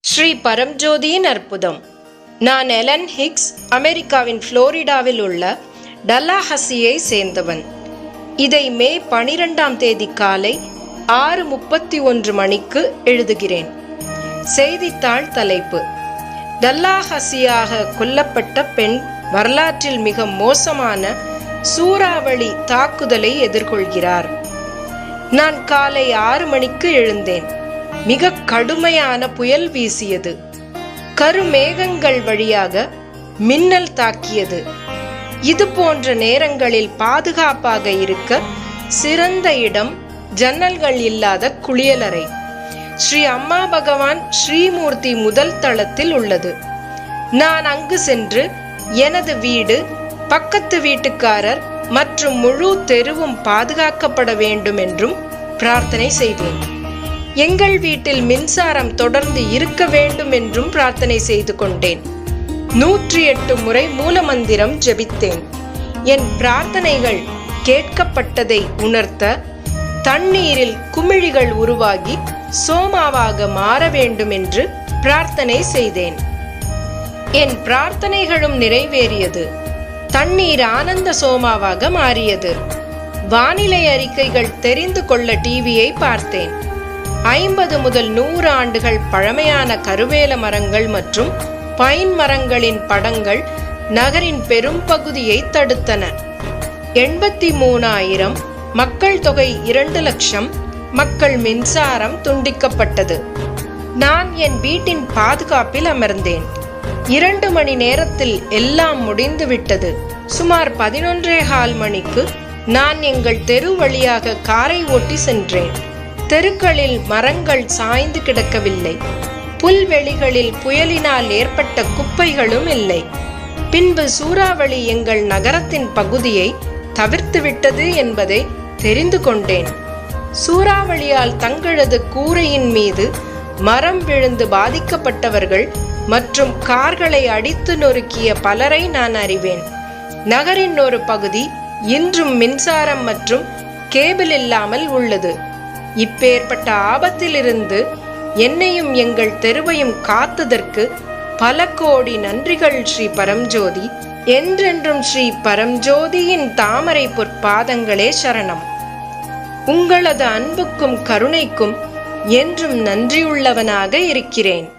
ஸ்ரீ பரம்ஜோதியின் அற்புதம். நான் Elon Hicks அமெரிக்காவின் புளோரிடாவில் உள்ள டல்லாஹசியை சேர்ந்தவன். இதை மே பனிரெண்டாம் தேதி காலை ஆறு முப்பத்தி ஒன்று மணிக்கு எழுதுகிறேன். செய்தித்தாள் தலைப்பு. டல்லாஹசியாக கொல்லப்பட்ட பெண் வரலாற்றில் மிக மோசமான சூறாவளி தாக்குதலை எதிர்கொள்கிறார். நான் காலை ஆறு மணிக்கு எழுந்தேன். மிக கடுமையான புயல் வீசியது. கருமேகங்கள் வழியாக மின்னல் தாக்கியது. இது போன்ற நேரங்களில் பாதுகாப்பாக இருக்க சிறந்த இடம் ஜன்னல்கள் இல்லாத குளியலறை. ஸ்ரீ அம்மா பகவான் ஸ்ரீமூர்த்தி முதல் தளத்தில் உள்ளது. நான் அங்கு சென்று எனது வீடு பக்கத்து வீட்டுக்காரர் மற்றும் முழு தெருவும் பாதுகாக்கப்பட வேண்டும் என்றும் பிரார்த்தனை செய்தேன். எங்கள் வீட்டில் மின்சாரம் தொடர்ந்து இருக்க வேண்டும் என்றும் பிரார்த்தனை செய்து கொண்டேன். நூற்றி எட்டு முறை மூலமந்திரம் ஜெபித்தேன். என் பிரார்த்தனைகள் கேட்கப்பட்டதை உணர்த்த தண்ணீரில் குமிழிகள் உருவாகி சோமாவாக மாற வேண்டும் என்று பிரார்த்தனை செய்தேன். என் பிரார்த்தனைகளும் நிறைவேறியது. தண்ணீர் ஆனந்த சோமாவாக மாறியது. வானிலை அறிக்கைகள் தெரிந்து கொள்ள டிவியை பார்த்தேன். ஐம்பது முதல் நூறு ஆண்டுகள் பழமையான கருவேல மரங்கள் மற்றும் பைன் மரங்களின் படங்கள் நகரின் பெரும் பகுதியை தடுத்தன. எண்பத்தி மூணாயிரம் மக்கள் தொகை இரண்டு லட்சம் மக்கள் மின்சாரம் துண்டிக்கப்பட்டது. நான் என் வீட்டின் பாதுகாப்பில் அமர்ந்தேன். இரண்டு மணி நேரத்தில் எல்லாம் முடிந்துவிட்டது சுமார் பதினொன்றே கால் மணிக்கு நான் எங்கள் தெரு வழியாக காரை ஓட்டி சென்றேன். தெருக்களில் மரங்கள் சாய்ந்து கிடக்கவில்லை. புல்வெளிகளில் புயலினால் ஏற்பட்ட குப்பைகளும் இல்லை. பின்பு சூறாவளி எங்கள் நகரத்தின் பகுதியை தவிர்த்து விட்டது என்பதை தெரிந்து கொண்டேன். சூறாவளியால் தங்களது கூரையின் மீது மரம் விழுந்து பாதிக்கப்பட்டவர்கள் மற்றும் கார்களை அடித்து நொறுக்கிய பலரை நான் அறிவேன். நகரின் ஒரு பகுதி இன்றும் மின்சாரம் மற்றும் கேபிள் இல்லாமல் உள்ளது. இப்பேற்பட்ட ஆபத்திலிருந்து என்னையும் எங்கள் தெருவையும் காத்ததற்கு பல கோடி நன்றிகள் ஸ்ரீ பரம்ஜோதி. என்றென்றும் ஸ்ரீ பரம்ஜோதியின் தாமரை பொற்பாதங்களே சரணம். உங்களது அன்புக்கும் கருணைக்கும் என்றும் நன்றியுள்ளவனாக இருக்கிறேன்.